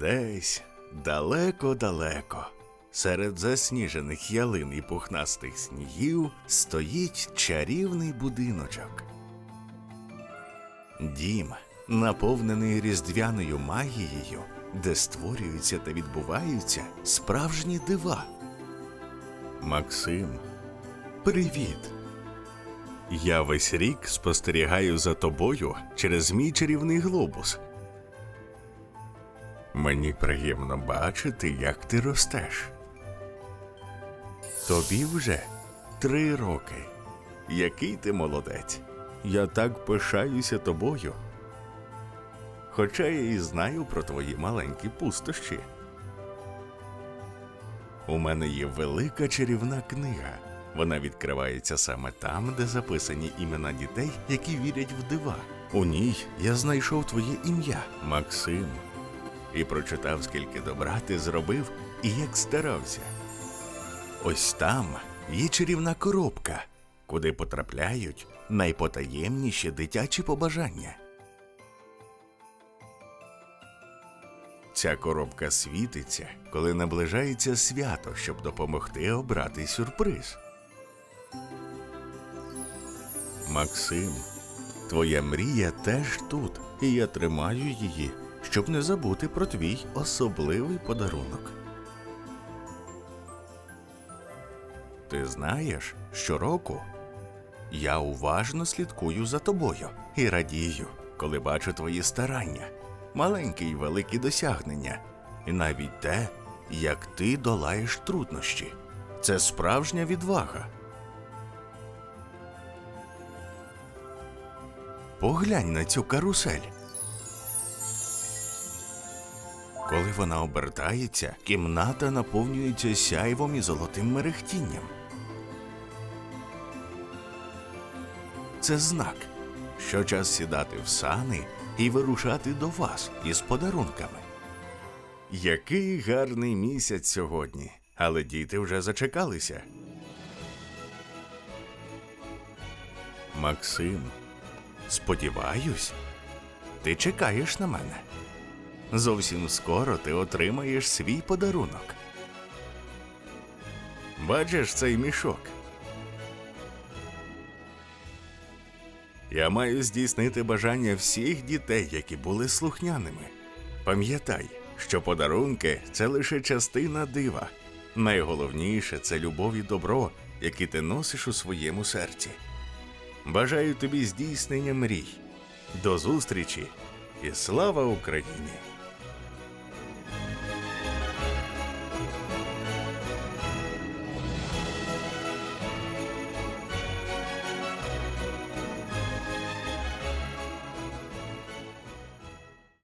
Десь далеко-далеко, серед засніжених ялин і пухнастих снігів стоїть чарівний будиночок. Дім, наповнений різдвяною магією, де створюються та відбуваються справжні дива. Максим, привіт! Я весь рік спостерігаю за тобою через мій чарівний глобус. Мені приємно бачити, як ти ростеш. Тобі вже три роки. Який ти молодець. Я так пишаюся тобою. Хоча я і знаю про твої маленькі пустощі. У мене є велика чарівна книга. Вона відкривається саме там, де записані імена дітей, які вірять в дива. У ній я знайшов твоє ім'я Максим і прочитав, скільки добра ти зробив і як старався. Ось там є чарівна коробка, куди потрапляють найпотаємніші дитячі побажання. Ця коробка світиться, коли наближається свято, щоб допомогти обрати сюрприз. Максим, твоя мрія теж тут, і я тримаю її, щоб не забути про твій особливий подарунок. Ти знаєш, щороку я уважно слідкую за тобою і радію, коли бачу твої старання, маленькі й великі досягнення, і навіть те, як ти долаєш труднощі. Це справжня відвага. Поглянь на цю карусель. Коли вона обертається, кімната наповнюється сяйвом і золотим мерехтінням. Це знак, що час сідати в сани і вирушати до вас із подарунками. Який гарний місяць сьогодні, але діти вже зачекалися. Максим, сподіваюсь, ти чекаєш на мене. Зовсім скоро ти отримаєш свій подарунок. Бачиш цей мішок? Я маю здійснити бажання всіх дітей, які були слухняними. Пам'ятай, що подарунки це лише частина дива. Найголовніше це любов і добро, які ти носиш у своєму серці. Бажаю тобі здійснення мрій. До зустрічі і слава Україні!